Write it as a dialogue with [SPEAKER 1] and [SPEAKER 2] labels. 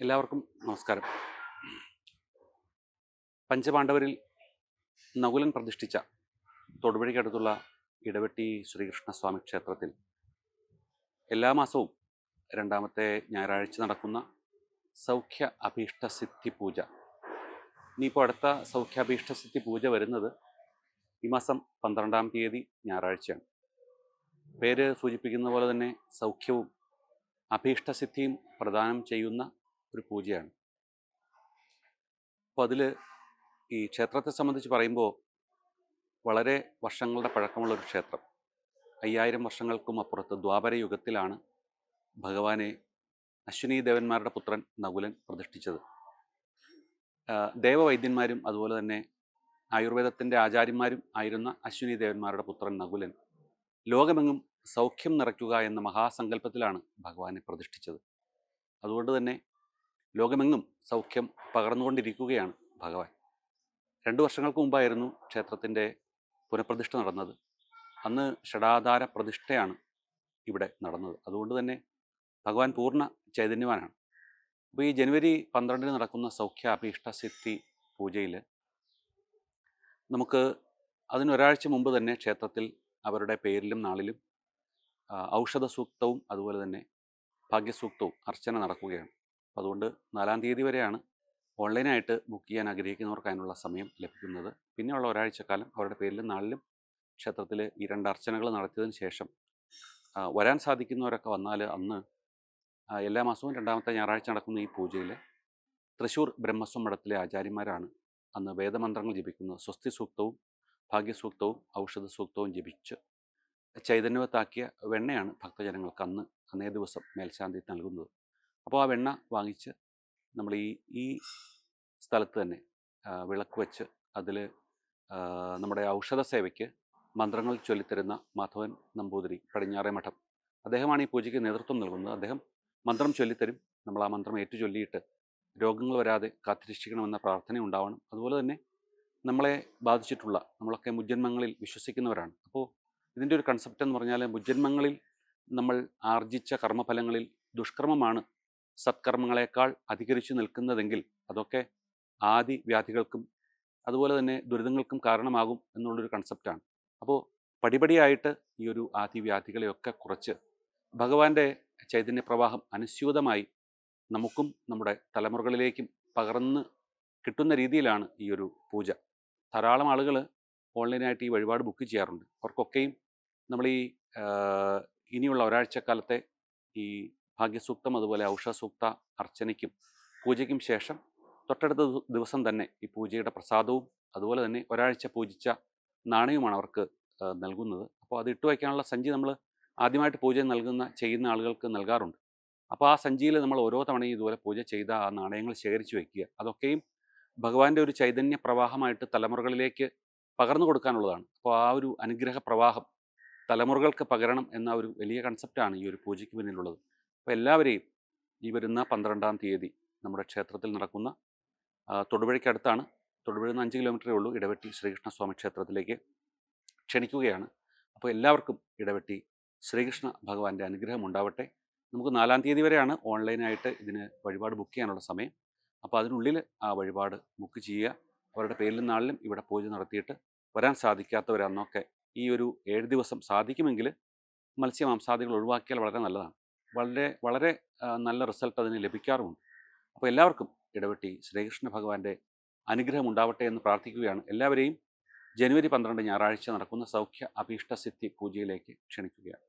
[SPEAKER 1] എല്ലാവർക്കും നമസ്കാരം. പഞ്ചപാണ്ഡവരിൽ നകുലൻ പ്രതിഷ്ഠിച്ച തൊടുപുഴയ്ക്കടുത്തുള്ള ഇടവെട്ടി ശ്രീകൃഷ്ണസ്വാമി ക്ഷേത്രത്തിൽ എല്ലാ മാസവും രണ്ടാമത്തെ ഞായറാഴ്ച നടക്കുന്ന സൗഖ്യ അഭീഷ്ട സിദ്ധി പൂജ. ഇനിയിപ്പോൾ അടുത്ത സൗഖ്യ അഭീഷ്ട സിദ്ധി പൂജ വരുന്നത് ഈ മാസം പന്ത്രണ്ടാം തീയതി ഞായറാഴ്ചയാണ്. പേര് സൂചിപ്പിക്കുന്ന പോലെ തന്നെ സൗഖ്യവും അഭീഷ്ടസിദ്ധിയും പ്രദാനം ചെയ്യുന്ന ഒരു പൂജയാണ്. അപ്പോൾ അതിൽ ഈ ക്ഷേത്രത്തെ സംബന്ധിച്ച് പറയുമ്പോൾ വളരെ വർഷങ്ങളുടെ പഴക്കമുള്ള ഒരു ക്ഷേത്രം. അയ്യായിരം വർഷങ്ങൾക്കും അപ്പുറത്ത് ദ്വാപര യുഗത്തിലാണ് ഭഗവാനെ അശ്വിനി ദേവന്മാരുടെ പുത്രൻ നകുലൻ പ്രതിഷ്ഠിച്ചത്. ദേവവൈദ്യന്മാരും അതുപോലെ തന്നെ ആയുർവേദത്തിന്റെ ആചാര്യന്മാരും ആയിരുന്ന അശ്വിനി ദേവന്മാരുടെ പുത്രൻ നകുലൻ ലോകമെങ്ങും സൗഖ്യം നിറയ്ക്കുക എന്ന മഹാസങ്കല്പത്തിലാണ് ഭഗവാനെ പ്രതിഷ്ഠിച്ചത്. അതുകൊണ്ട് തന്നെ ലോകമെങ്ങും സൗഖ്യം പകർന്നുകൊണ്ടിരിക്കുകയാണ് ഭഗവാൻ. രണ്ട് വർഷങ്ങൾക്ക് മുമ്പായിരുന്നു ക്ഷേത്രത്തിന്റെ പുനഃപ്രതിഷ്ഠ നടന്നത്. അന്ന് ഷടാധാര പ്രതിഷ്ഠയാണ് ഇവിടെ നടന്നത്. അതുകൊണ്ട് തന്നെ ഭഗവാൻ പൂർണ ചൈതന്യവാനാണ്. അപ്പോൾ ഈ ജനുവരി പന്ത്രണ്ടിന് നടക്കുന്ന സൗഖ്യ അഭീഷ്ട സിദ്ധി പൂജയിൽ നമുക്ക് അതിനൊരാഴ്ച മുമ്പ് തന്നെ ക്ഷേത്രത്തിൽ അവരുടെ പേരിലും നാളിലും ഔഷധ സൂക്തവും അതുപോലെ തന്നെ ഭാഗ്യസൂക്തവും അർച്ചന നടക്കുകയാണ്. അതുകൊണ്ട് നാലാം തീയതി വരെയാണ് ഓൺലൈനായിട്ട് ബുക്ക് ചെയ്യാൻ ആഗ്രഹിക്കുന്നവർക്ക് അതിനുള്ള സമയം ലഭിക്കുന്നത്. പിന്നെയുള്ള ഒരാഴ്ചക്കാലം അവരുടെ പേരിലും നാളിലും ക്ഷേത്രത്തിൽ ഈ രണ്ട് അർച്ചനകൾ നടത്തിയതിന് ശേഷം വരാൻ സാധിക്കുന്നവരൊക്കെ വന്നാൽ അന്ന് എല്ലാ മാസവും രണ്ടാമത്തെ ഞായറാഴ്ച നടക്കുന്ന ഈ പൂജയിൽ തൃശ്ശൂർ ബ്രഹ്മസ്വം മഠത്തിലെ ആചാര്യന്മാരാണ് അന്ന് വേദമന്ത്രങ്ങൾ ജപിക്കുന്നത്. സ്വസ്തി സൂക്തവും ഭാഗ്യസൂക്തവും ഔഷധ സൂക്തവും ജപിച്ച് ചൈതന്യവത്താക്കിയ വെണ്ണയാണ് ഭക്തജനങ്ങൾക്ക് അന്ന് അന്നേ ദിവസം മേൽശാന്തി നൽകുന്നത്. അപ്പോൾ ആ വെണ്ണ വാങ്ങിച്ച് നമ്മൾ ഈ ഈ സ്ഥലത്ത് തന്നെ വിളക്ക് വെച്ച് അതിൽ നമ്മുടെ ഔഷധ സേവയ്ക്ക് മന്ത്രങ്ങൾ ചൊല്ലിത്തരുന്ന മാധവൻ നമ്പൂതിരി പടിഞ്ഞാറേ മഠം. അദ്ദേഹമാണ് ഈ പൂജയ്ക്ക് നേതൃത്വം നൽകുന്നത്. അദ്ദേഹം മന്ത്രം ചൊല്ലിത്തരും. നമ്മൾ ആ മന്ത്രം ഏറ്റു ചൊല്ലിയിട്ട് രോഗങ്ങൾ വരാതെ കാത്തിരക്ഷിക്കണമെന്ന പ്രാർത്ഥന ഉണ്ടാവണം. അതുപോലെ തന്നെ നമ്മളെ ബാധിച്ചിട്ടുള്ള നമ്മളൊക്കെ മുജ്ജന്മങ്ങളിൽ വിശ്വസിക്കുന്നവരാണ്. അപ്പോൾ ഇതിന്റെ ഒരു കൺസെപ്റ്റ് എന്ന് പറഞ്ഞാൽ മുജ്ജന്മങ്ങളിൽ നമ്മൾ ആർജിച്ച കർമ്മഫലങ്ങളിൽ ദുഷ്കർമ്മമാണ് സത്കർമ്മങ്ങളെക്കാൾ അധികരിച്ചു നിൽക്കുന്നതെങ്കിൽ അതൊക്കെ ആദി വ്യാധികൾക്കും അതുപോലെ തന്നെ ദുരിതങ്ങൾക്കും കാരണമാകും എന്നുള്ളൊരു കൺസെപ്റ്റാണ് അപ്പോൾ പടിപടിയായിട്ട് ഈ ഒരു ആദി വ്യാധികളെയൊക്കെ കുറച്ച് ഭഗവാന്റെ ചൈതന്യപ്രവാഹം അനുസ്യൂതമായി നമുക്കും നമ്മുടെ തലമുറകളിലേക്കും പകർന്ന് കിട്ടുന്ന രീതിയിലാണ് ഈ ഒരു പൂജ. ധാരാളം ആളുകൾ ഓൺലൈനായിട്ട് ഈ വഴിപാട് ബുക്ക് ചെയ്യാറുണ്ട്. അവർക്കൊക്കെയും നമ്മൾ ഈ ഇനിയുള്ള ഒരാഴ്ചക്കാലത്തെ ഈ ഭാഗ്യസൂക്തം അതുപോലെ ഔഷധസൂക്ത അർച്ചനയ്ക്കും പൂജയ്ക്കും ശേഷം തൊട്ടടുത്ത ദിവസം തന്നെ ഈ പൂജയുടെ പ്രസാദവും അതുപോലെ തന്നെ ഒരാഴ്ച പൂജിച്ച നാണയവുമാണ് അവർക്ക് നൽകുന്നത്. അപ്പോൾ അത് ഇട്ട് വയ്ക്കാനുള്ള സഞ്ചി നമ്മൾ ആദ്യമായിട്ട് പൂജ നൽകുന്ന ചെയ്യുന്ന ആളുകൾക്ക് നൽകാറുണ്ട്. അപ്പോൾ ആ സഞ്ചിയിൽ നമ്മൾ ഓരോ തവണയും ഇതുപോലെ പൂജ ചെയ്ത ആ നാണയങ്ങൾ ശേഖരിച്ചു വയ്ക്കുക. അതൊക്കെയും ഭഗവാന്റെ ഒരു ചൈതന്യ പ്രവാഹമായിട്ട് തലമുറകളിലേക്ക് പകർന്നു കൊടുക്കാനുള്ളതാണ്. അപ്പോൾ ആ ഒരു അനുഗ്രഹ പ്രവാഹം തലമുറകൾക്ക് പകരണം എന്ന ഒരു വലിയ കൺസെപ്റ്റാണ് ഈ ഒരു പൂജയ്ക്ക് പിന്നിലുള്ളത്. അപ്പോൾ എല്ലാവരെയും ഈ വരുന്ന പന്ത്രണ്ടാം തീയതി നമ്മുടെ ക്ഷേത്രത്തിൽ നടക്കുന്ന തൊടുപുഴയ്ക്കടുത്താണ്. തൊടുപുഴയിൽ നിന്ന് അഞ്ച് കിലോമീറ്ററേ ഉള്ളൂ. ഇടവെട്ടി ശ്രീകൃഷ്ണസ്വാമി ക്ഷേത്രത്തിലേക്ക് ക്ഷണിക്കുകയാണ്. അപ്പോൾ എല്ലാവർക്കും ഇടവെട്ടി ശ്രീകൃഷ്ണ ഭഗവാന്റെ അനുഗ്രഹം ഉണ്ടാവട്ടെ. നമുക്ക് നാലാം തീയതി വരെയാണ് ഓൺലൈനായിട്ട് ഇതിന് വഴിപാട് ബുക്ക് ചെയ്യാനുള്ള സമയം. അപ്പോൾ അതിനുള്ളിൽ ആ വഴിപാട് ബുക്ക് ചെയ്യുക. അവരുടെ പേരിലും നാളിലും ഇവിടെ പൂജ നടത്തിയിട്ട് വരാൻ സാധിക്കാത്തവർ അന്നൊക്കെ ഈ ഒരു ഏഴ് ദിവസം സാധിക്കുമെങ്കിൽ മത്സ്യമാംസാദികൾ ഒഴിവാക്കിയാൽ വളരെ നല്ലതാണ്. വളരെ വളരെ നല്ല റിസൾട്ട് അതിന് ലഭിക്കാറുമുണ്ട്. അപ്പോൾ എല്ലാവർക്കും ഇടവെട്ടി ശ്രീകൃഷ്ണ ഭഗവാന്റെ അനുഗ്രഹം ഉണ്ടാവട്ടെ എന്ന് പ്രാർത്ഥിക്കുകയാണ്. എല്ലാവരെയും ജനുവരി പന്ത്രണ്ട് ഞായറാഴ്ച നടക്കുന്ന സൗഖ്യ അഭീഷ്ടസിദ്ധി പൂജയിലേക്ക് ക്ഷണിക്കുകയാണ്.